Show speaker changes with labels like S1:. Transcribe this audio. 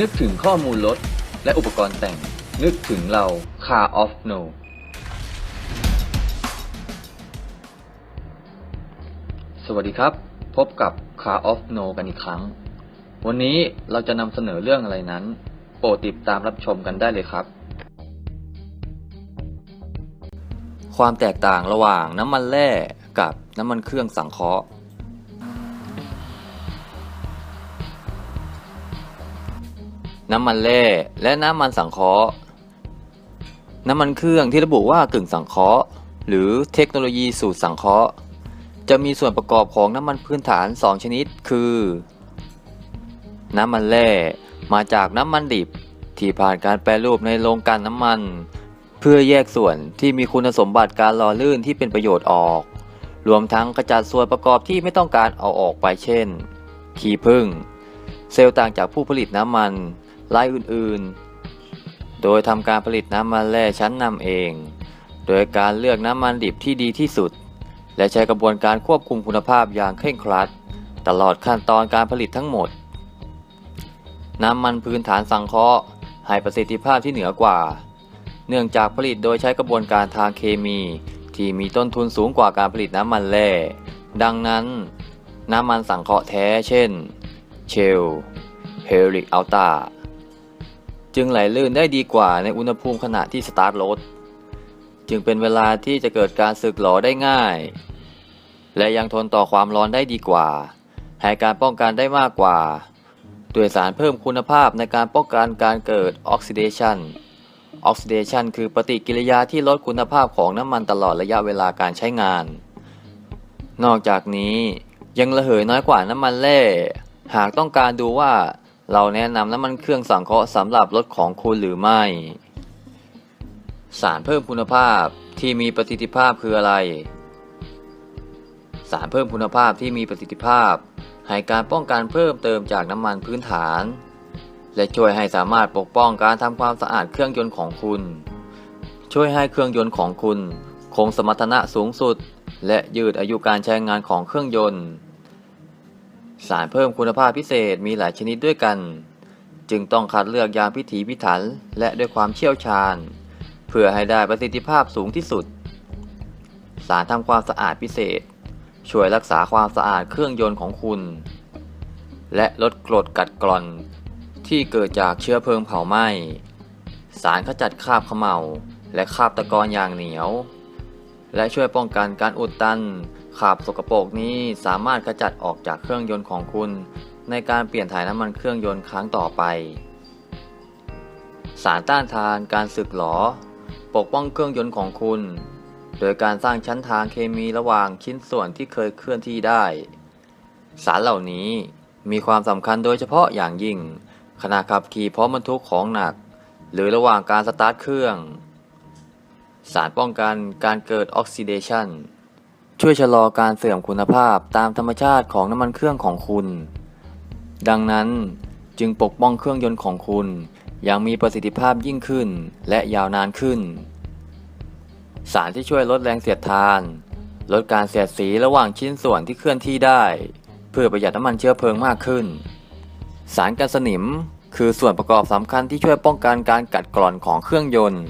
S1: นึกถึงข้อมูลรถและอุปกรณ์แต่ง นึกถึงเรา Car of No สวัสดีครับ พบกับ Car of No กันอีกครั้ง วันนี้เราจะนำเสนอเรื่องอะไรนั้น โปรดติดตามรับชมกันได้เลยครับ ความแตกต่างระหว่างน้ำมันแร่กับน้ำมันเครื่องสังเคราะห์ น้ำมันแร่และน้ำมันสังเคราะห์ น้ำมันเครื่องที่ระบุว่ากึ่งสังเคราะห์ หรือเทคโนโลยีสูตรสังเคราะห์ จะมีส่วนประกอบของน้ำมันพื้นฐาน 2 ชนิด คือ น้ำมันแร่มาจากน้ำมันดิบ ที่ผ่านการแปรรูปในโรงกลั่นน้ำมัน เพื่อแยกส่วนที่มีคุณสมบัติการหล่อลื่นที่เป็นประโยชน์ออก รวมทั้งกระจัดส่วนประกอบที่ไม่ต้องการเอาออกไปเช่น ขี้ผึ้งเซลล์ต่างจากผู้ผลิตน้ำมัน รายอื่นๆ โดยทำการผลิตน้ำมันแร่ชั้นนำเอง โดยการเลือกน้ำมันดิบที่ดีที่สุด และใช้กระบวนการควบคุมคุณภาพอย่างเคร่งครัด ตลอดขั้นตอนการผลิตทั้งหมด น้ำมันพื้นฐานสังเคราะห์ให้ประสิทธิภาพที่เหนือกว่า เนื่องจากผลิตโดยใช้กระบวนการทางเคมี ที่มีต้นทุนสูงกว่าการผลิตน้ำมันแร่ ดังนั้น น้ำมันสังเคราะห์แท้ เช่น เชล เฮลิกอัลตา จึงไหลลื่นได้ดีกว่าในอุณหภูมิขณะที่สตาร์ทรถ จึงเป็นเวลาที่จะเกิดการสึกหรอได้ง่าย และยังทนต่อความร้อนได้ดีกว่าให้การป้องกันได้มากกว่าด้วยสารเพิ่มคุณภาพในการป้องกันการเกิดออกซิเดชันออกซิเดชันคือปฏิกิริยาที่ลดคุณภาพของน้ำมันตลอดระยะเวลาการใช้งาน นอกจากนี้ยังระเหยน้อยกว่าน้ำมันแร่ หากต้องการดูว่า เราแนะนำน้ำมันเครื่องสังเคราะห์สำหรับรถของคุณหรือไม่ สารเพิ่มคุณภาพที่มีประสิทธิภาพคืออะไร สารเพิ่มคุณภาพที่มีประสิทธิภาพ ให้การป้องกันเพิ่มเติมจากน้ำมันพื้นฐาน และช่วยให้สามารถปกป้องการทำความสะอาดเครื่องยนต์ของคุณ ช่วยให้เครื่องยนต์ของคุณ คงสมรรถนะสูงสุด และยืดอายุการใช้งานของเครื่องยนต์ สารเพิ่มคุณภาพพิเศษมีหลายชนิดด้วยกัน จึงต้องคัดเลือกอย่างพิถีพิถันและด้วยความเชี่ยวชาญ เพื่อให้ได้ประสิทธิภาพสูงที่สุด สารทำความสะอาดพิเศษ ช่วยรักษาความสะอาดเครื่องยนต์ของคุณ และลดกรดกัดกร่อน ที่เกิดจากเชื้อเพลิงเผาไหม้สารขจัดคราบขม่าและคราบตะกอนอย่างเหนียว และช่วยป้องกันการอุดตัน คราบสกปรกนี้สามารถขจัดออกจากเครื่องยนต์ของคุณ ในการเปลี่ยนถ่ายน้ำมันเครื่องยนต์ครั้งต่อไป สารต้านทานการสึกหรอ ปกป้องเครื่องยนต์ของคุณ โดยการสร้างชั้นทางเคมีระหว่างชิ้นส่วนที่เคยเคลื่อนที่ได้ สารเหล่านี้มีความสำคัญโดยเฉพาะอย่างยิ่ง ขณะขับขี่พร้อมบรรทุกของหนัก หรือระหว่างการสตาร์ทเครื่อง สารป้องกันการเกิดออกซิเดชัน ช่วยชะลอการเสื่อมคุณภาพตามธรรมชาติของน้ำมันเครื่องของคุณ ดังนั้นจึงปกป้องเครื่องยนต์ของคุณ อย่างมีประสิทธิภาพยิ่งขึ้นและยาวนานขึ้น สารที่ช่วยลดแรงเสียดทาน ลดการเสียดสีระหว่างชิ้นส่วนที่เคลื่อนที่ได้ เพื่อประหยัดน้ำมันเชื้อเพลิงมากขึ้น สารกันสนิมคือส่วนประกอบสำคัญที่ช่วยป้องกันการกัดกร่อนของเครื่องยนต์